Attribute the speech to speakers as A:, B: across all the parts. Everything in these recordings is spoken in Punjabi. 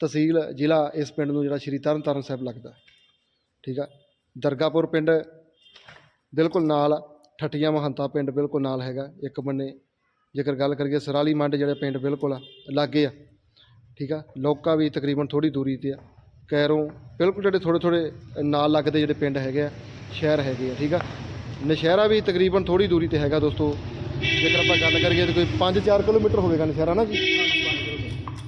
A: ਤਹਿਸੀਲ ਜ਼ਿਲ੍ਹਾ ਇਸ ਪਿੰਡ ਨੂੰ ਜਿਹੜਾ ਸ਼੍ਰੀ ਤਰਨਤਾਰਨ ਸਾਹਿਬ ਲੱਗਦਾ। ਠੀਕ ਆ? ਦਰਗਾਪੁਰ ਪਿੰਡ ਬਿਲਕੁਲ ਨਾਲ ਆ। ਠੱਟੀਆਂ ਮਹੰਤਾ ਪਿੰਡ ਬਿਲਕੁਲ ਨਾਲ ਹੈਗਾ, ਇੱਕ ਬੰਨੇ। ਜੇਕਰ ਗੱਲ ਕਰੀਏ ਸਰਾਲੀ ਮੰਡ ਜਿਹੜੇ ਪਿੰਡ ਬਿਲਕੁਲ ਲਾਗੇ ਆ, ਠੀਕ ਆ? ਲੋਕਾ ਵੀ ਤਕਰੀਬਨ ਥੋੜੀ ਦੂਰੀ ਤੇ ਆ। ਕੈਰੋਂ ਬਿਲਕੁਲ ਜਿਹੜੇ ਥੋੜੇ ਥੋੜੇ ਨਾਲ ਲੱਗਦੇ ਜਿਹੜੇ ਪਿੰਡ ਹੈਗੇ ਆ, ਸ਼ਹਿਰ ਹੈਗੇ ਆ, ਠੀਕ ਆ? ਨਸ਼ਹਿਰਾ ਵੀ ਤਕਰੀਬਨ ਥੋੜੀ ਦੂਰੀ ਤੇ ਹੈਗਾ ਦੋਸਤੋ। ਜੇਕਰ ਆਪਾਂ ਗੱਲ ਕਰੀਏ ਤਾਂ ਕੋਈ 5-4 ਕਿਲੋਮੀਟਰ ਹੋਵੇਗਾ ਨਸ਼ਹਿਰਾ ਨਾ ਜੀ?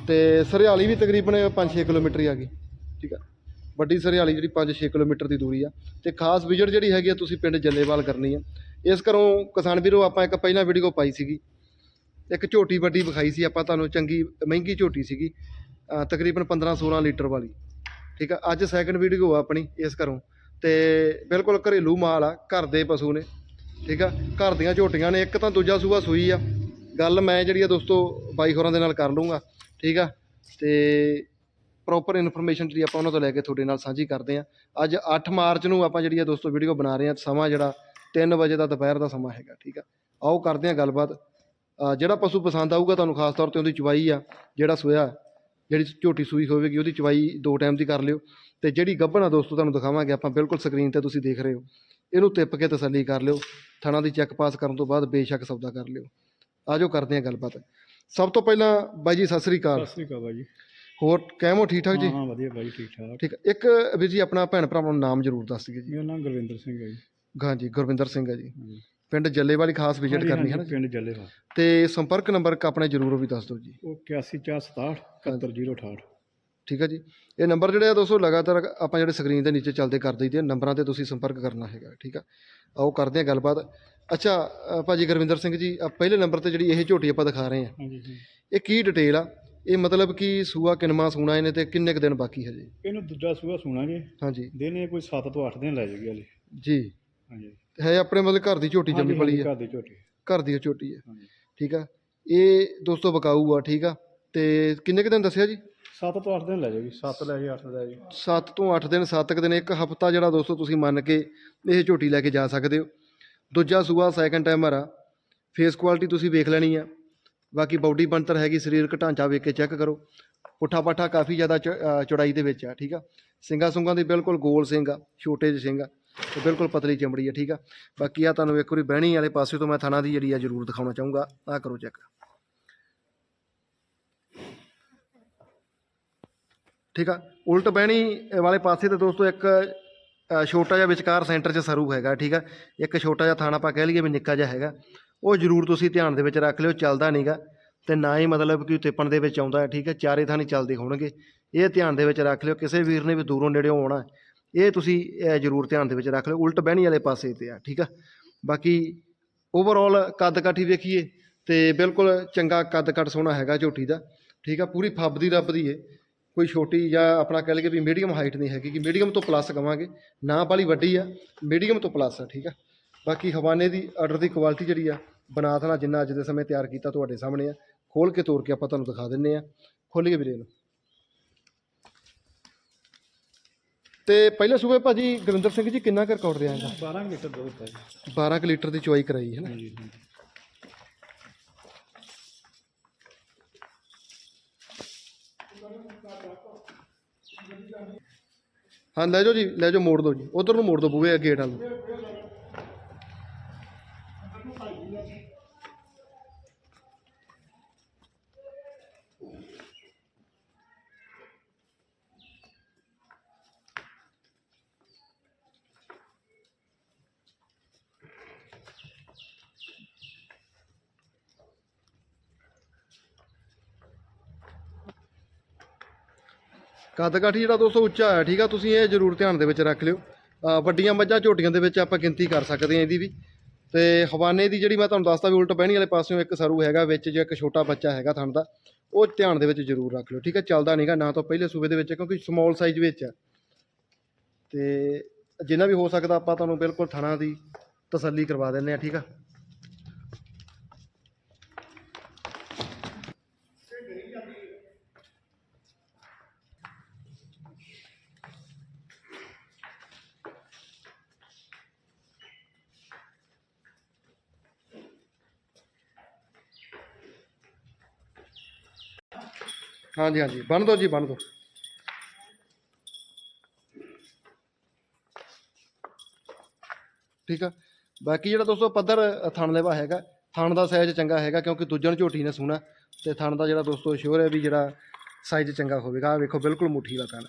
A: ਤੇ ਸਰਿਆਲੀ ਵੀ ਤਕਰੀਬਨ 5-6 ਕਿਲੋਮੀਟਰ ਹੀ ਆ ਗਈ, ਠੀਕ ਆ। ਵੱਡੀ ਸਰਿਆਲੀ ਜਿਹੜੀ 5-6 ਕਿਲੋਮੀਟਰ ਦੀ ਦੂਰੀ ਆ। ਤੇ ਖਾਸ ਵਿਜ਼ਿਟ ਜਿਹੜੀ ਹੈਗੀ ਆ, ਤੁਸੀਂ ਪਿੰਡ ਜੱਲੇਵਾਲ ਕਰਨੀ ਆ। ਇਸ ਘਰੋਂ ਕਿਸਾਨ ਵੀਰੋ, ਆਪਾਂ ਇੱਕ ਪਹਿਲਾਂ ਵੀਡੀਓ ਪਾਈ ਸੀਗੀ। ਇੱਕ ਝੋਟੀ ਵੱਡੀ ਵਿਖਾਈ ਸੀ, ਆਪਾਂ ਤੁਹਾਨੂੰ ਚੰਗੀ, ਮਹਿੰਗੀ ਝੋਟੀ ਸੀਗੀ ਤਕਰੀਬਨ 15-16 ਲੀਟਰ ਵਾਲੀ, ਠੀਕ ਆ। ਅੱਜ ਸੈਕੰਡ ਵੀਡੀਓ ਆ ਆਪਣੀ ਇਸ ਘਰੋਂ। ਤੇ ਬਿਲਕੁਲ ਘਰੇਲੂ ਮਾਲ ਆ, ਘਰ ਦੇ ਪਸ਼ੂ ਨੇ, ਠੀਕ ਆ। ਘਰ ਦੀਆਂ ਝੋਟੀਆਂ ਨੇ, ਇੱਕ ਤਾਂ ਦੂਜਾ ਸੂਆ ਸੂਈ ਆ। ਗੱਲ ਮੈਂ ਜਿਹੜੀ ਆ ਦੋਸਤੋ ਬਾਈ ਹੋਰਾਂ ਦੇ ਨਾਲ ਕਰ ਲੂੰਗਾ ਠੀਕ ਆ? ਤੇ ਪ੍ਰੋਪਰ ਇਨਫੋਰਮੇਸ਼ਨ ਜਿਹੜੀ ਆਪਾਂ ਉਹਨਾਂ ਤੋਂ ਲੈ ਕੇ ਤੁਹਾਡੇ ਨਾਲ ਸਾਂਝੀ ਕਰਦੇ ਆ। ਅੱਜ 8 ਮਾਰਚ ਨੂੰ ਆਪਾਂ ਜਿਹੜੀ ਆ ਦੋਸਤੋ ਵੀਡੀਓ ਬਣਾ ਰਹੇ ਆ, ਸਮਾਂ ਜਿਹੜਾ 3 ਵਜੇ ਦਾ ਦੁਪਹਿਰ ਦਾ ਸਮਾਂ ਹੈਗਾ, ਠੀਕ ਆ? ਆਓ ਕਰਦੇ ਆ ਗੱਲਬਾਤ। ਜਿਹੜਾ ਪਸ਼ੂ ਪਸੰਦ ਆਊਗਾ ਤੁਹਾਨੂੰ ਖਾਸ ਤੌਰ ਤੇ ਉਹਦੀ ਚਵਾਈ ਆ, ਜਿਹੜਾ ਸੋਇਆ, ਜਿਹੜੀ ਝੋਟੀ ਸੂਈ ਹੋਵੇਗੀ ਉਹਦੀ ਚਵਾਈ ਦੋ ਟਾਈਮ ਦੀ ਕਰ ਲਿਓ। ਤੇ ਜਿਹੜੀ ਗੱਭਣ ਆ ਦੋਸਤੋ ਤੁਹਾਨੂੰ ਦਿਖਾਵਾਂਗੇ ਆਪਾਂ ਬਿਲਕੁਲ ਸਕਰੀਨ ਤੇ ਤੁਸੀਂ ਦੇਖ ਰਹੇ ਹੋ। ਇਹਨੂੰ ਤਿੱਪ ਕੇ ਤਸੱਲੀ ਕਰ ਲਿਓ। ਥਣਾ ਦੀ ਚੈੱਕ ਪਾਸ ਕਰਨ ਤੋਂ ਬਾਅਦ ਬੇਸ਼ੱਕ ਸੌਦਾ ਕਰ ਲਿਓ। ਆਜੋ ਕਰਦੇ ਹਾਂ ਗੱਲਬਾਤ। ਸਭ ਤੋਂ ਪਹਿਲਾਂ ਬਾਈ ਜੀ ਸਤਿ ਸ੍ਰੀ ਅਕਾਲ।
B: ਸਤਿ ਸ੍ਰੀ ਅਕਾਲ ਬਾਈ ਜੀ।
A: ਹੋਰ ਕਹਿਮੋ ਠੀਕ ਠਾਕ ਜੀ?
B: ਹਾਂ ਹਾਂ ਵਧੀਆ ਬਾਈ ਠੀਕ ਠਾਕ।
A: ਠੀਕ। ਇੱਕ ਵੀਰ ਜੀ ਆਪਣਾ ਭੈਣ ਭਰਾਵਾਂ ਨੂੰ ਨਾਮ ਜ਼ਰੂਰ ਦੱਸ ਦਿਓ ਜੀ।
B: ਮੇਰਾ ਨਾਮ ਗੁਰਵਿੰਦਰ ਸਿੰਘ ਹੈ ਜੀ।
A: ਹਾਂਜੀ ਗੁਰਵਿੰਦਰ ਸਿੰਘ ਹੈ ਜੀ।
B: ਹਾਂਜੀ।
A: ਪਿੰਡ ਜੱਲੇਵਾਲੀ ਖਾਸ ਵਿਜ਼ਿਟ
B: ਹਾਂਜੀ,
A: ਕਰਨੀ ਹੈ ਨਾ
B: ਹਾਂਜੀ, ਪਿੰਡ ਜੱਲੇਵਾਲ।
A: ਤੇ ਸੰਪਰਕ ਨੰਬਰ ਆਪਣੇ ਜ਼ਰੂਰ ਉਹ ਵੀ ਦੱਸ ਦਿਓ ਜੀ।
B: ਉਹ 8167 71068
A: ਠੀਕ ਹੈ ਜੀ। ਇਹ ਨੰਬਰ ਜਿਹੜੇ ਆ ਦੋਸਤੋ ਲਗਾਤਾਰ ਆਪਾਂ ਜਿਹੜੇ ਸਕਰੀਨ ਦੇ ਨੀਚੇ ਚੱਲਦੇ ਕਰ ਦਈਦੇ ਆ ਨੰਬਰਾਂ ਤੇ ਤੁਸੀਂ ਸੰਪਰਕ ਕਰਨਾ ਹੈਗਾ ਠੀਕ ਆ? ਆਓ ਕਰਦੇ ਆ ਗੱਲਬਾਤ। ਅੱਛਾ ਅ, ਭਾਜੀ ਗੁਰਵਿੰਦਰ ਸਿੰਘ ਜੀ ਆ ਪਹਿਲੇ ਨੰਬਰ ਤੇ ਜਿਹੜੀ ਇਹ ਝੋਟੀ ਆਪਾਂ ਦਿਖਾ ਰਹੇ
B: ਹਾਂਜੀ ਜੀ
A: ਇਹ ਕੀ ਡਿਟੇਲ ਆ? ਇਹ ਮਤਲਬ ਕਿ ਸੂਆ ਕਿਨਮਾ ਸੂਣਾ ਇਹਨੇ ਤੇ ਕਿੰਨੇ ਕੁ ਦਿਨ ਬਾਕੀ ਹਜੇ
B: ਇਹਨੂੰ ਦੂਜਾ ਸੂਆ ਸੁਣਾ ਜੀ।
A: ਹਾਂਜੀ।
B: ਦਿਨੇ ਕੋਈ 7 ਤੋਂ 8 ਦਿਨ ਲੈ ਜਾਏਗੀ ਹਲੇ।
A: ਜੀ।
B: ਹਾਂਜੀ।
A: ਹੈ ਆਪਣੇ ਮਤਲਬ ਘਰ ਦੀ ਝੋਟੀ ਜੰਮੀ
B: ਹਾਂਜੀ,
A: ਪਲੀ ਆ
B: ਘਰ ਦੀ ਝੋਟੀ।
A: ਘਰ ਦੀ ਉਹ ਝੋਟੀ ਆ
B: ਹਾਂਜੀ।
A: ਠੀਕ ਆ। ਇਹ ਦੋਸਤੋ ਬਕਾਊ ਆ ਠੀਕ ਆ। ਤੇ ਕਿੰਨੇ ਕੁ ਦਿਨ ਦੱਸਿਆ ਜੀ?
B: 7 ਤੋਂ 8 ਦਿਨ ਲੈ ਜਾਏਗੀ 7 ਲੈ ਜਾਏ 8 ਲੈ ਜਾਏ
A: 7 ਤੋਂ 8 ਦਿਨ 7 ਦਿਨ ਇੱਕ ਹਫਤਾ ਜਿਹੜਾ ਦੋਸਤੋ ਤੁਸੀਂ ਮੰਨ ਕੇ ਇਹ ਝੋਟੀ ਲੈ ਕੇ ਜਾ ਸਕਦੇ ਹੋ। ਦੂਜਾ ਸੂਆ ਸੈਕੰਡ ਟਾਈਮਰ ਆ। ਫੇਸ ਕੁਆਲਿਟੀ ਤੁਸੀਂ ਵੇਖ ਲੈਣੀ ਆ। ਬਾਕੀ ਬਾਡੀ ਬਣਤਰ ਹੈਗੀ ਸਰੀਰਕ ਢਾਂਚਾ ਵੇਖ ਕੇ ਚੈੱਕ ਕਰੋ। ਪੁੱਠਾ ਪਾਠਾ ਕਾਫੀ ਜ਼ਿਆਦਾ ਚ- ਚੌੜਾਈ ਦੇ ਵਿੱਚ ਆ, ਠੀਕ ਆ? ਸਿੰਗਾ ਸੁੰਗਾਂ ਦੀ ਬਿਲਕੁਲ ਗੋਲ ਸਿੰਘ ਆ ਛੋਟੇ ਜਿਹੇ ਸਿੰਘ ਆ, ਤੇ ਬਿਲਕੁਲ ਪਤਲੀ ਚਮੜੀ ਆ, ਠੀਕ ਆ? ਬਾਕੀ ਆ ਤੁਹਾਨੂੰ ਇੱਕ ਵਾਰੀ ਬਹਿਣੀ ਵਾਲੇ ਪਾਸੇ ਤੋਂ ਮੈਂ ਥਣਾ ਦੀ ਜਿਹੜੀ ਆ ਜ਼ਰੂਰ ਦਿਖਾਉਣਾ ਚਾਹੂੰਗਾ। ਆ ਕਰੋ ਚੈੱਕ ਠੀਕ ਆ? ਉਲਟ ਬਹਿਣੀ ਵਾਲੇ ਪਾਸੇ ਤੇ ਦੋਸਤੋ ਇੱਕ ਛੋਟਾ ਜਿਹਾ ਵਿਚਕਾਰ ਸੈਂਟਰ 'ਚ ਸਰੂ ਹੈਗਾ, ਠੀਕ ਆ? ਇੱਕ ਛੋਟਾ ਜਿਹਾ ਥਾਣਾ ਆਪਾਂ ਕਹਿ ਲਈਏ ਵੀ ਨਿੱਕਾ ਜਿਹਾ ਹੈਗਾ। ਉਹ ਜ਼ਰੂਰ ਤੁਸੀਂ ਧਿਆਨ ਦੇ ਵਿੱਚ ਰੱਖ ਲਿਓ, ਚੱਲਦਾ ਨਹੀਂਗਾ ਤੇ ਨਾ ਹੀ ਮਤਲਬ ਕਿ ਤਿੱਪਣ ਦੇ ਵਿੱਚ ਆਉਂਦਾ, ਠੀਕ ਹੈ ਚਾਰੇ ਥਾਂ ਚੱਲਦੇ ਹੋਣਗੇ। ਇਹ ਧਿਆਨ ਦੇ ਵਿੱਚ ਰੱਖ ਲਿਓ, ਕਿਸੇ ਵੀਰ ਨੇ ਵੀ ਦੂਰੋਂ ਨੇੜਿਓਂ ਆਉਣਾ ਇਹ ਤੁਸੀਂ ਜ਼ਰੂਰ ਧਿਆਨ ਦੇ ਵਿੱਚ ਰੱਖ ਲਿਓ, ਉਲਟ ਬਹਿਣੀ ਵਾਲੇ ਪਾਸੇ ਤੇ ਆ, ਠੀਕ ਆ? ਬਾਕੀ ਓਵਰਆਲ ਕੱਦ ਕਾਠੀ ਵੇਖੀਏ ਤੇ ਬਿਲਕੁਲ ਚੰਗਾ ਕੱਦ ਕੱਟ ਸੋਹਣਾ ਹੈਗਾ ਝੋਟੀ ਦਾ, ਠੀਕ ਆ? ਪੂਰੀ ਫੱਬ ਦੀ ਰੱਬ ਦੀ ਏ। ਕੋਈ ਛੋਟੀ ਜਾਂ ਆਪਣਾ ਕਹਿ ਲਈਏ ਵੀ ਮੀਡੀਅਮ ਹਾਈਟ ਨਹੀਂ ਹੈਗੀ ਕਿ ਮੀਡੀਅਮ ਤੋਂ ਪਲੱਸ ਕਵਾਂਗੇ। ਨਾ ਵਾਲੀ ਵੱਡੀ ਆ ਮੀਡੀਅਮ ਤੋਂ ਪਲੱਸ ਆ ਠੀਕ ਆ। ਬਾਕੀ ਹਵਾਨੇ ਦੀ ਆਰਡਰ ਦੀ ਕੁਆਲਿਟੀ ਜਿਹੜੀ ਆ ਬਨਾਤ ਨਾਲ ਜਿੰਨਾ ਅੱਜ ਦੇ ਸਮੇਂ ਤਿਆਰ ਕੀਤਾ ਤੁਹਾਡੇ ਸਾਹਮਣੇ ਆ। ਖੋਲ ਕੇ ਤੋੜ ਕੇ ਆਪਾਂ ਤੁਹਾਨੂੰ ਦਿਖਾ ਦਿੰਨੇ ਆ। ਖੋਲੀਏ ਵੀਰੇ ਨੂੰ ਤੇ ਪਹਿਲੇ ਸੂਬੇ ਭਾਜੀ ਗੁਰਿੰਦਰ ਸਿੰਘ ਜੀ ਕਿੰਨਾ ਕੁ ਰਿਕਾਰਡ ਰਿਹਾ ਇਹਦਾ?
B: 12 ਲੀਟਰ ਦੁੱਧ ਹੈ ਜੀ।
A: 12 ਕੁ ਲੀਟਰ ਦੀ ਚੁਆਈ ਕਰਾਈ ਹੈ ਨਾ? ਹਾਂ, ਲੈ ਜਾਓ ਜੀ, ਲੈ ਜਾਓ ਮੋੜ ਦਿਓ ਜੀ। ਉਧਰ ਨੂੰ ਮੋੜ ਦਿਓ ਬੂਹੇ ਆ ਗੇਟ ਵੱਲ ਨੂੰ। ਕੱਦ ਕਾਠੀ ਜਿਹੜਾ ਦੋਸਤੋ ਉੱਚਾ ਹੈ, ਠੀਕ ਆ? ਤੁਸੀਂ ਇਹ ਜ਼ਰੂਰ ਧਿਆਨ ਦੇ ਵਿੱਚ ਰੱਖ ਲਿਓ। ਵੱਡੀਆਂ ਮੱਝਾਂ ਝੋਟੀਆਂ ਦੇ ਵਿੱਚ ਆਪਾਂ ਗਿਣਤੀ ਕਰ ਸਕਦੇ ਹਾਂ ਇਹਦੀ ਵੀ। ਤੇ ਹਵਾਨੇ ਦੀ ਜਿਹੜੀ ਮੈਂ ਤੁਹਾਨੂੰ ਦੱਸਦਾ ਵੀ ਉਲਟ ਬਹਿਣੀ ਵਾਲੇ ਪਾਸਿਓਂ ਇੱਕ ਸਰੂ ਹੈਗਾ, ਵਿੱਚ ਜੇ ਇੱਕ ਛੋਟਾ ਬੱਚਾ ਹੈਗਾ ਥਣ ਦਾ, ਉਹ ਧਿਆਨ ਦੇ ਵਿੱਚ ਜ਼ਰੂਰ ਰੱਖ ਲਿਓ, ਠੀਕ ਹੈ ਚੱਲਦਾ ਨਹੀਂਗਾ ਨਾ ਤਾਂ ਪਹਿਲੇ ਸੂਬੇ ਦੇ ਵਿੱਚ, ਕਿਉਂਕਿ ਸਮਾਲ ਸਾਈਜ਼ ਵਿੱਚ ਆ ਤੇ ਜਿੰਨਾ ਵੀ ਹੋ ਸਕਦਾ ਆਪਾਂ ਤੁਹਾਨੂੰ ਬਿਲਕੁਲ ਥਣਾ ਦੀ ਤਸੱਲੀ ਕਰਵਾ ਦਿੰਦੇ ਆ ਠੀਕ ਆ? ਹਾਂਜੀ ਹਾਂਜੀ। ਬੰਨ ਦਿਓ ਜੀ ਬੰਨ ਦਿਓ। ਠੀਕ ਆ। ਬਾਕੀ ਜਿਹੜਾ ਦੋਸਤੋ ਪੱਧਰ ਅ, ਥਣ ਲੈਵਾ ਹੈਗਾ ਥਣ ਦਾ ਸਾਈਜ਼ ਚੰਗਾ ਹੈਗਾ ਕਿਉਂਕਿ ਦੂਜਣ ਝੋਟੀ ਨੇ ਸੂਣਾ ਤੇ ਥਣ ਦਾ ਜਿਹੜਾ ਦੋਸਤੋ ਸ਼ੋਰ ਹੈ ਵੀ ਜਿਹੜਾ ਸਾਈਜ਼ ਚੰਗਾ ਹੋਵੇਗਾ। ਆਹ ਵੇਖੋ ਬਿਲਕੁਲ ਮੁੱਠੀ ਦਾ ਥਣ।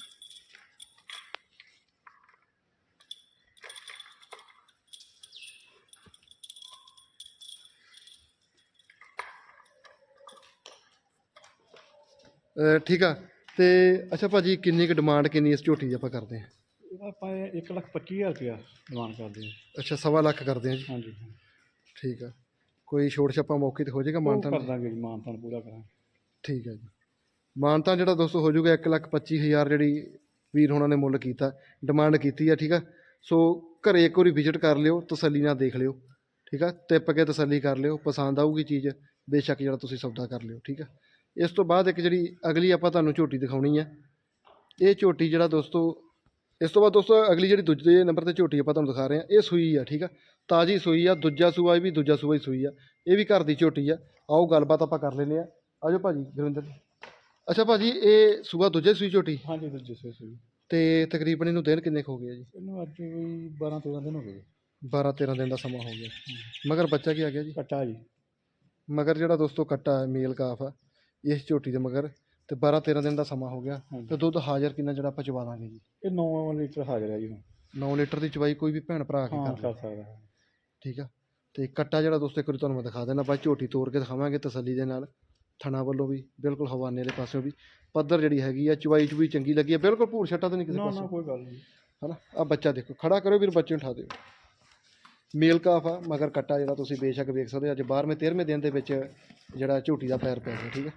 A: ਅ, ਠੀਕ ਆ। ਤੇ ਅੱਛਾ ਭਾਜੀ ਕਿੰਨੀ ਕੁ ਡਿਮਾਂਡ ਕਿੰਨੀ ਇਸ ਝੋਟੀ ਦੀ ਆਪਾਂ ਕਰਦੇ ਹਾਂ?
B: ਇਹਦਾ ਆਪਾਂ 1 ਲੱਖ 25000 ਰੁਪਇਆ ਡਿਮਾਂਡ ਕਰਦੇ ਹਾਂ।
A: ਅੱਛਾ ਸਵਾ ਲੱਖ ਕਰਦੇ ਹਾਂ ਜੀ।
B: ਹਾਂਜੀ।
A: ਠੀਕ ਆ। ਕੋਈ ਛੋਟ ਛੱਪਾ ਮੌਕੇ ਤੇ ਹੋ ਜਾਏਗਾ
B: ਉਹ
A: ਮਾਨਤਾਨ
B: ਕਰ ਦਾਂਗੇ ਜੀ ਮਾਨਤਾਨ ਪੂਰਾ ਕਰਾਂਗੇ।
A: ਠੀਕ ਹੈ ਜੀ। ਮਾਨਤਾਨ ਜਿਹੜਾ ਦੋਸਤੋ ਹੋ ਜਾਊਗਾ ਇੱਕ ਲੱਖ ਪੱਚੀ ਹਜ਼ਾਰ ਜਿਹੜੀ ਵੀਰ ਹੋਣਾ ਨੇ ਮੁੱਲ ਕੀਤਾ ਡਿਮਾਂਡ ਕੀਤੀ ਆ ਠੀਕ ਆ। ਸੋ ਘਰੇ ਇੱਕ ਵਾਰੀ ਵਿਜ਼ਿਟ ਕਰ ਲਿਓ ਤਸੱਲੀ ਨਾਲ ਦੇਖ ਲਿਓ ਠੀਕ ਆ। ਟਿੱਪ ਕੇ ਤਸੱਲੀ ਕਰ ਲਿਓ ਪਸੰਦ ਆਊਗੀ ਚੀਜ਼ ਬੇਸ਼ੱਕ ਜਿਹੜਾ ਤੁਸੀਂ ਸੌਦਾ ਕਰ ਲਿਓ ਠੀਕ ਆ। ਇਸ ਤੋਂ ਬਾਅਦ ਇੱਕ ਜਿਹੜੀ ਅਗਲੀ ਆਪਾਂ ਤੁਹਾਨੂੰ ਝੋਟੀ ਦਿਖਾਉਣੀ ਆ। ਇਹ ਝੋਟੀ ਜਿਹੜਾ ਦੋਸਤੋ ਇਸ ਤੋਂ ਬਾਅਦ ਦੋਸਤੋ ਅਗਲੀ ਜਿਹੜੀ ਦੂਜੇ ਨੰਬਰ ਤੇ ਝੋਟੀ ਆਪਾਂ ਤੁਹਾਨੂੰ ਦਿਖਾ ਰਹੇ ਆ ਇਹ ਸੂਈ ਆ ਠੀਕ ਆ? ਤਾਜੀ ਸੂਈ ਆ ਦੂਜਾ ਸੂਆ ਵੀ ਦੂਜਾ ਸੂਆ ਹੀ ਸੂਈ ਆ। ਇਹ ਵੀ ਘਰ ਦੀ ਝੋਟੀ ਆ। ਆਓ ਗੱਲਬਾਤ ਆਪਾਂ ਕਰ ਲੈਂਦੇ ਆ। ਆਜੋ ਭਾਜੀ ਗੁਰਵਿੰਦਰ ਜੀ। ਅੱਛਾ ਭਾਜੀ ਇਹ ਸੂਆ ਦੂਜੇ ਸੂਈ ਝੋਟੀ?
B: ਹਾਂਜੀ ਦੂਜੇ ਸੇ ਸੀ
A: ਤੇ ਤਕਰੀਬਨ ਇਹਨੂੰ ਦਿਨ ਕਿੰਨੇ ਹੋ ਗਏ ਆ ਜੀ?
B: ਇਹਨੂੰ ਅੱਜ ਵੀ 12 13 ਦਿਨ ਹੋ ਗਏ।
A: 12 13 ਦਿਨ ਦਾ ਸਮਾਂ ਹੋ ਗਿਆ। ਮਗਰ ਬੱਚਾ ਕੀ ਆ ਗਿਆ ਜੀ?
B: ਕੱਟਾ ਜੀ।
A: ਮਗਰ ਜਿਹੜਾ ਦੋਸਤੋ ਕੱਟਾ ਹੈ ਮੇਲ ਕਾਫ ਆ। ਇਸ ਝੋਟੀ ਦੇ ਮਗਰ ਤੇ 12 13 ਦਿਨ ਦਾ ਸਮਾਂ ਹੋ ਗਿਆ
B: ਹਾਂਜੀ।
A: ਤੇ ਦੁੱਧ ਹਾਜ਼ਰ ਕਿੰਨਾ ਜਿਹੜਾ ਆਪਾਂ ਚਵਾ ਦਾਂਗੇ ਜੀ?
B: ਇਹ 9 ਲੀਟਰ ਹਾਜ਼ਰ ਹੈ ਜੀ ਹੁਣ।
A: 9 ਲੀਟਰ ਦੀ ਚਵਾਈ ਕੋਈ ਵੀ ਭੈਣ ਭਰਾ ਆ ਕੇ
B: ਹਾਂ
A: ਕਰ
B: ਸਕਦਾ ਹੈ।
A: ਠੀਕ ਆ। ਤੇ ਕੱਟਾ ਜਿਹੜਾ ਦੋਸਤੋ ਇੱਕ ਵਾਰੀ ਤੁਹਾਨੂੰ ਮੈਂ ਦਿਖਾ ਦੇਣਾ ਬਾਅਦ ਝੋਟੀ ਤੋੜ ਕੇ ਦਿਖਾਵਾਂਗੇ ਤਸੱਲੀ ਦੇ ਨਾਲ। ਥਣਾ ਵੱਲੋਂ ਵੀ ਬਿਲਕੁਲ ਹਵਾਨੇ ਵਾਲੇ ਪਾਸਿਓਂ ਵੀ। ਪੱਧਰ ਜਿਹੜੀ ਹੈਗੀ ਆ ਚਵਾਈ ਚੁਈ ਚੰਗੀ ਲੱਗੀ ਆ ਬਿਲਕੁਲ ਭੂਰ ਛੱਟਾ ਤਾਂ ਨਹੀਂ ਕਿਸੇ
B: ਨਾ ਨਾ
A: ਪਾਸੋਂ
B: ਕੋਈ ਗੱਲ ਨਹੀਂ।
A: ਹਨਾ? ਆ ਬੱਚਾ ਦੇਖੋ ਖੜਾ ਕਰੋ ਵੀਰ ਬੱਚੇ ਨੂੰ ਉਠਾ ਦਿਓ। ਮੇਲ ਕਾਫ ਆ ਮਗਰ ਕੱਟਾ ਜਿਹੜਾ ਤੁਸੀਂ ਬੇਸ਼ੱਕ ਵੇਖ ਸਕਦੇ ਹੋ ਅੱਜ 12ਵੇਂ 13ਵੇਂ ਦਿਨ ਦੇ ਵਿੱਚ ਜਿਹੜਾ ਝੋਟੀ ਦਾ ਪੈਰ ਪਿਆ ਗਿਆ ਠੀਕ ਹੈ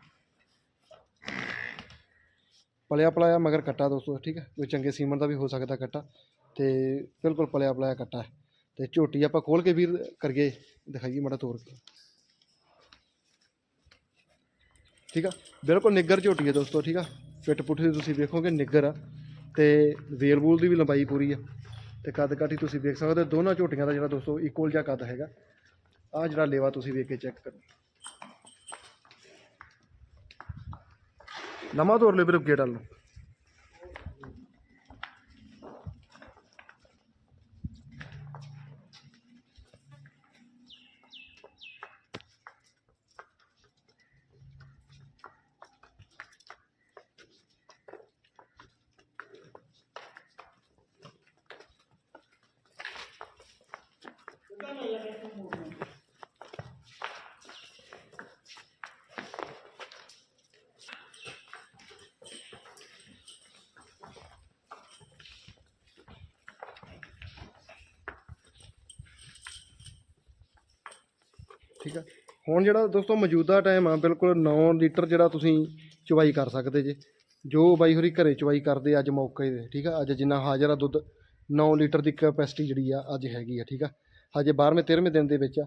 A: ਪਲਿਆ ਪਲਾਇਆ ਮਗਰ ਕੱਟਾ ਦੋਸਤੋ, ਠੀਕ ਹੈ? ਕੋਈ ਚੰਗੇ ਸੀਮਨ ਦਾ ਵੀ ਹੋ ਸਕਦਾ ਕੱਟਾ ਤੇ ਬਿਲਕੁਲ ਪਲਿਆ ਪਲਾਇਆ ਕੱਟਾ ਹੈ। ਤੇ ਝੋਟੀ ਆਪਾਂ ਖੋਲ ਕੇ ਵੀਰ ਕਰੀਏ, ਦਿਖਾਈਏ ਮੜਾ ਤੋੜ ਕੇ। ਠੀਕ ਆ? ਬਿਲਕੁਲ ਨਿੱਗਰ ਝੋਟੀ ਹੈ ਦੋਸਤੋ, ਠੀਕ ਆ? ਫਿੱਟ ਪੁੱਠੀ ਤੁਸੀਂ ਵੇਖੋਗੇ ਨਿੱਗਰ ਆ ਤੇ ਵੇਲ ਵੂਲ ਦੀ ਵੀ ਲੰਬਾਈ ਪੂਰੀ ਆ। ਤੇ ਕੱਦ ਕਾਠੀ ਤੁਸੀਂ ਵੇਖ ਸਕਦੇ ਹੋ, ਦੋਨਾਂ ਝੋਟੀਆਂ ਦਾ ਜਿਹੜਾ ਦੋਸਤੋ ਇਕੁਅਲ ਜਿਹਾ ਕੱਦ ਹੈਗਾ। ਆ ਜਿਹੜਾ ਲੇਵਾ ਤੁਸੀਂ ਵੇਖ ਕੇ ਚੈੱਕ ਕਰੋ। ਨਵਾਂ ਤੋਰ ਲੈ ਵੀਰੇ ਠੀਕ ਆ। ਹੁਣ ਜਿਹੜਾ ਦੋਸਤੋ ਮੌਜੂਦਾ ਟਾਈਮ ਆ, ਬਿਲਕੁਲ 9 ਲੀਟਰ ਜਿਹੜਾ ਤੁਸੀਂ ਚਵਾਈ ਕਰ ਸਕਦੇ ਜੇ। ਜੋ ਬਾਈ ਹੋਰੀ ਘਰੇ ਚਵਾਈ ਕਰਦੇ ਅੱਜ ਮੌਕੇ ਤੇ, ਠੀਕ ਆ। ਅੱਜ ਜਿੰਨਾ ਹਾਜ਼ਰ ਆ ਦੁੱਧ 9 ਲੀਟਰ ਦੀ ਕੈਪੈਸਿਟੀ ਜਿਹੜੀ ਆ ਅੱਜ ਹੈਗੀ ਆ, ਠੀਕ ਆ। ਹਜੇ 12ਵੇਂ 13ਵੇਂ ਦਿਨ ਦੇ ਵਿੱਚ ਆ।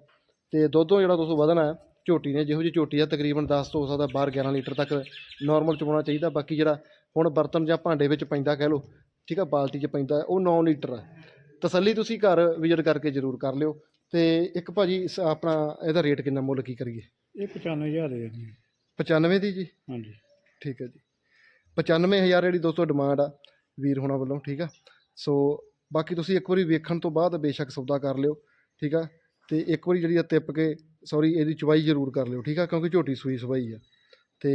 A: ਤੇ ਦੁੱਧੋਂ ਜਿਹੜਾ ਦੋਸਤੋ ਵਧਣਾ ਝੋਟੀ ਨੇ ਜਿਹੋ ਜਿਹੀ ਝੋਟੀ ਆ, ਤਕਰੀਬਨ 10 ਤੋਂ ਹੋ ਸਕਦਾ 12 11 ਲੀਟਰ ਤੱਕ ਨਾਰਮਲ ਚਵਾਉਣਾ ਚਾਹੀਦਾ। ਬਾਕੀ ਜਿਹੜਾ ਹੁਣ ਬਰਤਨ ਜਾਂ ਭਾਂਡੇ ਵਿੱਚ ਪੈਂਦਾ ਕਹਿ ਲਓ, ਠੀਕ ਆ, ਬਾਲਟੀ 'ਚ ਪੈਂਦਾ, ਉਹ 9 ਲੀਟਰ ਆ। ਤਸੱਲੀ ਤੁਸੀਂ ਘਰ ਵਿਜ਼ਿਟ ਕਰਕੇ ਜ਼ਰੂਰ ਕਰ ਲਿਓ। ਤੇ ਇੱਕ ਭਾਜੀ ਇਸ ਆਪਣਾ ਇਹਦਾ ਰੇਟ ਕਿੰਨਾ ਮੁੱਲ ਕੀ ਕਰੀਏ?
B: ਇਹ 95000 ਦੇ ਦੇਣੀ
A: 95 ਦੀ ਜੀ?
B: ਹਾਂਜੀ।
A: ਠੀਕ ਹੈ ਜੀ। 95000 ਜਿਹੜੀ ਦੋਸਤੋ ਡਿਮਾਂਡ ਆ ਵੀਰ ਹੋਣਾ ਵੱਲੋਂ ਠੀਕ ਆ? ਸੋ ਬਾਕੀ ਤੁਸੀਂ ਇੱਕ ਵਾਰੀ ਵੇਖਣ ਤੋਂ ਬਾਅਦ ਬੇਸ਼ੱਕ ਸੌਦਾ ਕਰ ਲਿਓ ਠੀਕ ਆ? ਤੇ ਇੱਕ ਵਾਰੀ ਜਿਹੜੀ ਆ ਤਿੱਪ ਕੇ ਸੌਰੀ ਇਹਦੀ ਚਵਾਈ ਜ਼ਰੂਰ ਕਰ ਲਿਓ ਠੀਕ ਆ? ਕਿਉਂਕਿ ਝੋਟੀ ਸੂਈ ਸਵਾਈ ਆ। ਤੇ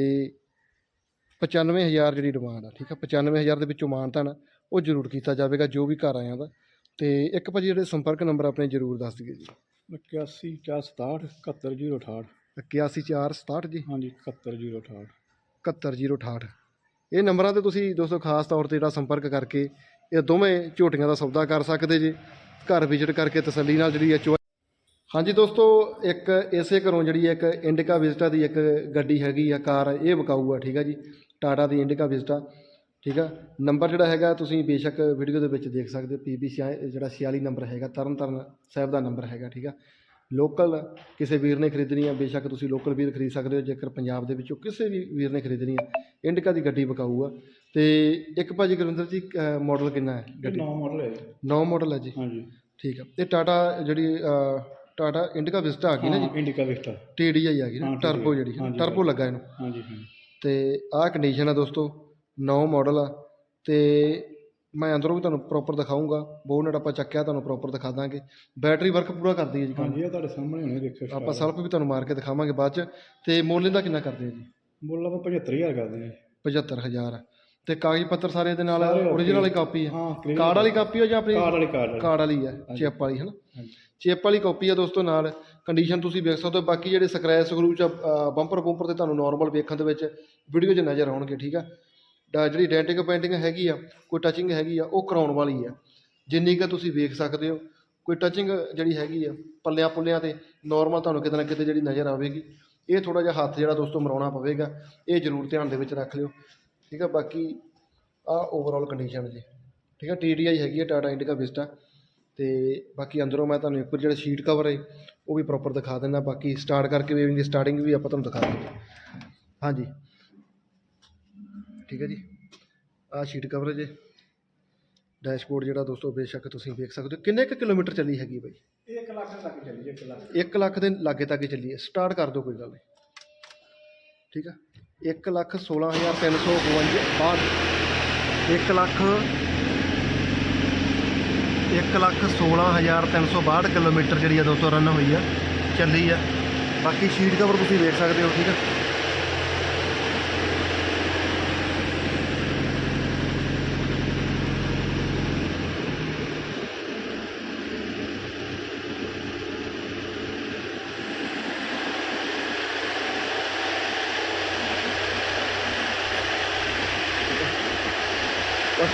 A: 95000 ਜਿਹੜੀ ਡਿਮਾਂਡ ਆ ਠੀਕ ਆ? 95000 ਦੇ ਵਿੱਚੋਂ ਮਾਨਤਾ ਨਾ ਉਹ ਜ਼ਰੂਰ ਕੀਤਾ ਜਾਵੇਗਾ ਜੋ ਵੀ ਘਰ ਆਇਆਂ ਦਾ। ਤੇ ਇੱਕ ਭਾਜੀ ਜਿਹੜੇ ਸੰਪਰਕ ਨੰਬਰ ਆਪਣੇ ਜ਼ਰੂਰ ਦੱਸ ਦਈਏ ਜੀ।
B: 81 467 71068
A: 81467 ਜੀ।
B: ਹਾਂਜੀ 71068
A: 71068 ਇਹ ਨੰਬਰਾਂ ਤੇ ਤੁਸੀਂ ਦੋਸਤੋ ਖਾਸ ਤੌਰ ਤੇ ਜਿਹੜਾ ਸੰਪਰਕ ਕਰਕੇ ਇਹ ਦੋਵੇਂ ਝੋਟੀਆਂ ਦਾ ਸੌਦਾ ਕਰ ਸਕਦੇ ਜੇ ਘਰ ਵਿਜ਼ਿਟ ਕਰਕੇ ਤਸੱਲੀ ਨਾਲ ਜਿਹੜੀ ਹੈ ਚੁਆ ਹਾਂਜੀ ਦੋਸਤੋ ਇੱਕ ਇਸੇ ਘਰੋਂ ਜਿਹੜੀ ਇੱਕ ਇੰਡਿਕਾ ਵਿਜ਼ਟਾ ਦੀ ਇੱਕ ਗੱਡੀ ਹੈਗੀ ਆ ਕਾਰ ਇਹ ਵਿਕਾਊ ਆ ਠੀਕ ਆ ਜੀ। ਟਾਟਾ ਦੀ ਇੰਡਿਕਾ ਵਿਜ਼ਟਾ। ਠੀਕ ਆ? ਨੰਬਰ ਜਿਹੜਾ ਹੈਗਾ ਤੁਸੀਂ ਬੇਸ਼ੱਕ ਵੀਡੀਓ ਦੇ ਵਿੱਚ ਦੇਖ ਸਕਦੇ ਹੋ ਪੀਬੀ ਜਿਹੜਾ 46 ਨੰਬਰ ਹੈਗਾ ਤਰਨਤਾਰਨ ਸਾਹਿਬ ਦਾ ਨੰਬਰ ਹੈਗਾ ਠੀਕ ਆ? ਲੋਕਲ ਕਿਸੇ ਵੀਰ ਨੇ ਖਰੀਦਣੀ ਆ ਬੇਸ਼ੱਕ ਤੁਸੀਂ ਲੋਕਲ ਵੀਰ ਖਰੀਦ ਸਕਦੇ ਹੋ ਜੇਕਰ ਪੰਜਾਬ ਦੇ ਵਿੱਚੋਂ ਕਿਸੇ ਵੀ ਵੀਰ ਨੇ ਖਰੀਦਣੀ ਆ ਇੰਡਿਕਾ ਦੀ ਗੱਡੀ ਵਿਕਾਊ ਆ ਤੇ ਇੱਕ ਭਾਜੀ ਗੁਰਵਿੰਦਰ ਜੀ ਮਾਡਲ ਕਿੰਨਾ ਹੈ ਗੱਡੀ?
B: ਨੌ ਮਾਡਲ ਹੈ
A: ਨੌ ਮਾਡਲ ਹੈ ਜੀ।
B: ਹਾਂਜੀ।
A: ਠੀਕ ਆ। ਤੇ ਟਾਟਾ ਜਿਹੜੀ ਟਾਟਾ ਇੰਡਿਕਾ ਵਿਸਟਾ ਆ ਗਈ ਨਾ ਜੀ?
B: ਇੰਡੀਕਾ ਵਿਸਟਾ
A: ਟੀਡੀਆਈ ਆ ਗਈ ਨਾ ਟਰਬੋ ਜਿਹੜੀ ਟਰਬੋ ਲੱਗਾ ਇਹਨੂੰ।
B: ਹਾਂਜੀ ਹਾਂਜੀ।
A: ਤੇ ਆਹ ਕੰਡੀਸ਼ਨ ਆ ਦੋਸਤੋ। ਨੌ ਮਾਡਲ ਆ ਤੇ ਮੈਂ ਅੰਦਰੋਂ ਵੀ ਤੁਹਾਨੂੰ ਪ੍ਰੋਪਰ ਦਿਖਾਊਂਗਾ। ਬੋਨਟ ਆਪਾਂ ਚੱਕਿਆ ਤੁਹਾਨੂੰ ਪ੍ਰੋਪਰ ਦਿਖਾ ਦਾਂਗੇ। ਬੈਟਰੀ ਵਰਕ ਪੂਰਾ ਕਰਦੀ ਹੈ ਜੀ
B: ਹਾਂਜੀ ਇਹ ਤੁਹਾਡੇ ਸਾਹਮਣੇ ਹੋਣੇ ਦੇਖੋ
A: ਆਪਾਂ ਸੈਲਫ ਵੀ ਤੁਹਾਨੂੰ ਮਾਰ ਕੇ ਦਿਖਾਵਾਂਗੇ ਬਾਅਦ ਚ। ਤੇ ਮੁੱਲ ਇਹਦਾ ਕਿੰਨਾ ਕਰਦੇ ਆ ਜੀ?
B: ਮੁੱਲ ਆਪਾਂ 75000 ਕਰਦੇ ਹਾਂ
A: 75000 ਤੇ ਕਾਗਜ਼ ਪੱਤਰ ਸਾਰੇ ਇਹਦੇ ਨਾਲ। ਓਰੀਜਨਲ ਵਾਲੀ ਕਾਪੀ ਹੈ
B: clear
A: ਕਾਰਡ ਵਾਲੀ ਕਾਪੀ ਹੋ ਜਾਂ ਆਪਣੀ
B: ਕਾਰਡ ਵਾਲੀ ਕਾਰਡ ਵਾਲੀ।
A: ਕਾਰਡ ਵਾਲੀ ਹੈ ਚਿਪ ਵਾਲੀ ਹੈ ਨਾ ਚਿਪ ਵਾਲੀ ਕਾਪੀ ਆ ਦੋਸਤੋ ਨਾਲ। ਕੰਡੀਸ਼ਨ ਤੁਸੀਂ ਵੇਖ ਸਕਦੇ ਹੋ। ਬਾਕੀ ਜਿਹੜੇ ਸਕ੍ਰੈਚ ਸਕਰੂ ਚ ਬੰਪਰ ਬੰਪਰ ਤੇ ਤੁਹਾਨੂੰ ਨਾਰਮਲ ਵੇਖਣ ਦੇ ਵਿੱਚ ਵੀਡੀਓ 'ਚ ਨਜ਼ਰ ਆਉਣਗੇ ਠੀਕ ਆ? ਜਿਹੜੀ ਡੈਂਟਿੰਗ ਪੇਂਟਿੰਗ ਹੈਗੀ ਆ, ਕੋਈ ਟੱਚਿੰਗ ਹੈਗੀ ਆ, ਉਹ ਕਰਾਉਣ ਵਾਲੀ ਆ। ਜਿੰਨੀ ਕੁ ਤੁਸੀਂ ਵੇਖ ਸਕਦੇ ਹੋ, ਕੋਈ ਟੱਚਿੰਗ ਜਿਹੜੀ ਹੈਗੀ ਆ, ਪੱਲਿਆਂ ਪੁੱਲਿਆਂ ਤੇ ਨੋਰਮਲ ਤੁਹਾਨੂੰ ਕਿਤੇ ਨਾ ਕਿਤੇ ਜਿਹੜੀ ਨਜ਼ਰ ਆਵੇਗੀ, ਇਹ ਥੋੜਾ ਜਿਹਾ ਹੱਥ ਜਿਹੜਾ ਦੋਸਤੋ ਮਰਾਉਣਾ ਪਵੇਗਾ, ਇਹ ਜ਼ਰੂਰ ਧਿਆਨ ਦੇ ਵਿੱਚ ਰੱਖ ਲਿਓ। ਠੀਕ ਆ, ਬਾਕੀ ਆ ਓਵਰਆਲ ਕੰਡੀਸ਼ਨ ਜੀ। ਠੀਕ ਆ TDI ਹੈਗੀ ਆ ਟਾਟਾ ਇੰਡੀਕਾ ਵਿਸਟਾ ਤੇ ਬਾਕੀ ਅੰਦਰੋਂ ਮੈਂ ਤੁਹਾਨੂੰ ਇੱਕ ਵਾਰ ਜਿਹੜਾ ਸ਼ੀਟ ਕਵਰ ਹੈ, ਉਹ ਵੀ ਪ੍ਰੋਪਰ ਦਿਖਾ ਦਿੰਦਾ। ਬਾਕੀ ਸਟਾਰਟ ਕਰਕੇ ਵੇਵਿੰਗ ਦੀ ਸਟਾਰਟਿੰਗ ਵੀ ਆਪਾਂ ਤੁਹਾਨੂੰ ਦਿਖਾ ਦਿੰਦੇ ਹਾਂਜੀ। ਠੀਕ ਹੈ ਜੀ। ਆਹ ਸ਼ੀਟ ਕਵਰ ਜੇ। ਡੈਸ਼ਬੋਰਡ ਜਿਹੜਾ ਦੋਸਤੋ ਬੇਸ਼ੱਕ ਤੁਸੀਂ ਵੇਖ ਸਕਦੇ ਹੋ। ਕਿੰਨੇ ਕੁ ਕਿਲੋਮੀਟਰ ਚੱਲੀ ਹੈਗੀ ਬਾਈ?
B: ਇਹ 1 ਲੱਖ ਤੱਕ ਚੱਲੀ 1 ਲੱਖ
A: 1 ਲੱਖ ਦੇ ਲਾਗੇ ਤੱਕ ਹੀ ਚੱਲੀ ਹੈ। ਸਟਾਰਟ ਕਰ ਦਿਓ ਕੋਈ ਗੱਲ ਨਹੀਂ। ਠੀਕ ਆ? 1 ਲੱਖ 16352 ਬਾਅਦ 1 ਲੱਖ 1 ਲੱਖ 16362 ਕਿਲੋਮੀਟਰ ਜਿਹੜੀ ਆ ਦੋਸਤੋ ਰਨ ਹੋਈ ਆ ਚੱਲੀ ਆ। ਬਾਕੀ ਸ਼ੀਟ ਕਵਰ ਤੁਸੀਂ ਵੇਖ ਸਕਦੇ ਹੋ ਠੀਕ ਆ?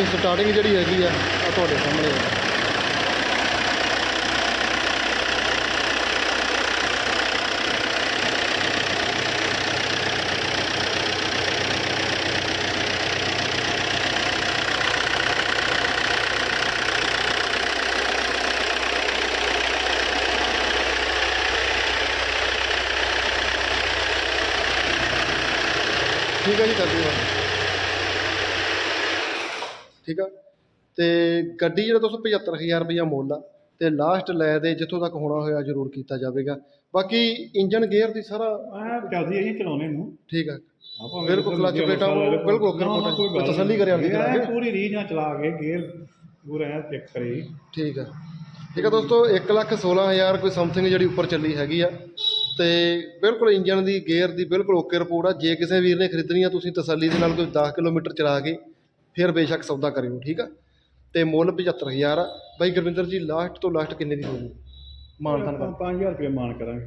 A: ਬਾਕੀ ਸਟਾਰਟਿੰਗ ਜਿਹੜੀ ਹੈਗੀ ਆ ਆ ਤੁਹਾਡੇ ਸਾਹਮਣੇ ਹੈ ਠੀਕ ਹੈ ਜੀ ਕਰ ਦਿਓ ਠੀਕ ਆ? ਤੇ ਗੱਡੀ ਜਿਹੜਾ ਦੋਸਤੋ 75000 ਰੁਪਇਆ ਮੁੱਲ ਆ ਤੇ ਲਾਸਟ ਲੈ ਦੇ ਜਿੱਥੋਂ ਤੱਕ ਹੋਣਾ ਹੋਇਆ ਜ਼ਰੂਰ ਕੀਤਾ ਜਾਵੇਗਾ। ਬਾਕੀ ਇੰਜਨ ਗੇਅਰ ਦੀ ਸਾਰਾ
B: ਆ ਚੱਲਦੀ ਹੈ ਜੀ ਚਲਾਉਣੇ ਨੂੰ।
A: ਠੀਕ ਆ।
B: ਆਪਾਂ
A: ਬਿਲਕੁਲ ਆ, ਉਹ ਬਿਲਕੁਲ। ਕੋਈ ਤਸੱਲੀ ਕਰਿਆ ਕਰਾ ਕੇ।
B: ਪੂਰੀ ਰੀਝ ਨਾਲ ਚਲਾ ਕੇ ਗੇਅਰ ਪੂਰਾ ਐ ਚੈੱਕ ਕਰੀ।
A: ਠੀਕ ਆ। ਠੀਕ ਆ ਦੋਸਤੋ 116000 ਕੋਈ ਸਮਥਿੰਗ ਜਿਹੜੀ ਉੱਪਰ ਚੱਲੀ ਹੈਗੀ ਆ। ਤੇ ਬਿਲਕੁਲ ਇੰਜਨ ਦੀ ਗੇਅਰ ਦੀ ਬਿਲਕੁਲ ਓਕੇ ਰਿਪੋਰਟ ਆ। ਜੇ ਕਿਸੇ ਵੀਰ ਨੇ ਖਰੀਦਣੀ ਆ ਤੁਸੀਂ ਤਸੱਲੀ ਦੇ ਨਾਲ ਕੋਈ 10 ਕਿਲੋਮੀਟਰ ਚਲਾ ਕੇ ਫਿਰ ਬੇਸ਼ੱਕ ਸੌਦਾ ਕਰਿਓ ਠੀਕ ਆ? ਤੇ ਮੁੱਲ 75000 ਆ। ਬਾਈ ਗੁਰਵਿੰਦਰ ਜੀ ਲਾਸਟ ਤੋਂ ਲਾਸਟ ਕਿੰਨੇ ਦੀ ਹੋਊਗੀ? ਮਾਨਤਾਨ
B: ਆਪਾਂ 5000 ਰੁਪਏ ਮਾਨ ਕਰਾਂਗੇ।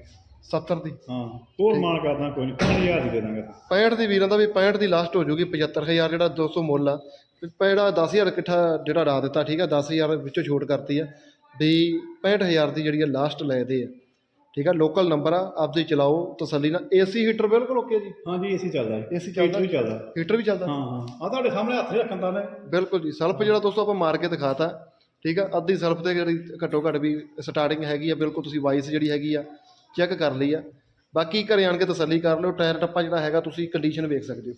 A: 70 ਦੀ।
B: ਹਾਂ ਹੋਰ ਮਾਨ ਕਰਦਾ ਕੋਈ ਨਹੀਂ 5000 ਦੀ ਦੇ ਦਾਂਗੇ।
A: 65 ਦੀ ਵੀਰਾਂ ਦਾ ਵੀ 65 ਦੀ ਲਾਸਟ ਹੋ ਜੂਗੀ 75000 ਜਿਹੜਾ 200 ਮੁੱਲ ਆ। ਜਿਹੜਾ 10000 ਇਕੱਠਾ ਜਿਹੜਾ ਡਾ ਦਿੱਤਾ ਠੀਕ ਆ? 10000 ਵਿੱਚੋਂ ਛੋਟ ਕਰਤੀ ਆ। ਵੀ 65000 ਦੀ ਜਿਹੜੀ ਆ ਲਾਸਟ ਲੈਦੇ ਆ। ਠੀਕ ਆ ਲੋਕਲ ਨੰਬਰ ਆ ਆਪਦੇ ਚਲਾਓ ਤਸੱਲੀ ਨਾਲ। ਏਸੀ ਹੀਟਰ ਬਿਲਕੁਲ ਓਕੇ ਜੀ।
B: ਹਾਂਜੀ ਏਸੀ ਚੱਲਦਾ ਹੈ
A: AC ਚੱਲਦਾ?
B: ਵੀ ਚੱਲਦਾ।
A: ਹੀਟਰ ਵੀ ਚੱਲਦਾ?
B: ਹਾਂ ਹਾਂ। ਆ ਤੁਹਾਡੇ ਸਾਹਮਣੇ ਹੱਥ ਰੱਖਣ ਦਾ ਨੇ।
A: ਬਿਲਕੁਲ ਜੀ। ਸਲਫ ਜਿਹੜਾ ਦੋਸਤੋ ਆਪਾਂ ਮਾਰ ਕੇ ਦਿਖਾਤਾ ਠੀਕ ਆ ਅੱਧੀ ਸਲਫ ਤੇ ਜਿਹੜੀ ਘੱਟੋ ਘੱਟ ਵੀ ਸਟਾਰਟਿੰਗ ਹੈਗੀ ਆ ਬਿਲਕੁਲ ਤੁਸੀਂ ਵਾਈਸ ਜਿਹੜੀ ਹੈਗੀ ਆ ਚੈੱਕ ਕਰ ਲਈ ਆ। ਬਾਕੀ ਘਰੇ ਆਣ ਕੇ ਤਸੱਲੀ ਕਰ ਲਿਓ ਟਾਇਰ ਟੱਪਾ ਜਿਹੜਾ ਹੈਗਾ ਤੁਸੀਂ ਕੰਡੀਸ਼ਨ ਵੇਖ ਸਕਦੇ ਹੋ।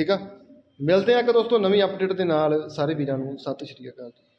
A: ਠੀਕ ਆ? ਮਿਲਦੇ ਆ ਕਿ ਦੋਸਤੋ ਨਵੀਂ ਅਪਡੇਟ ਦੇ ਨਾਲ ਸਾਰੇ ਵੀਰਾਂ ਨੂੰ। ਸਤਿ ਸ਼੍ਰੀ ਅਕਾਲ ਜੀ।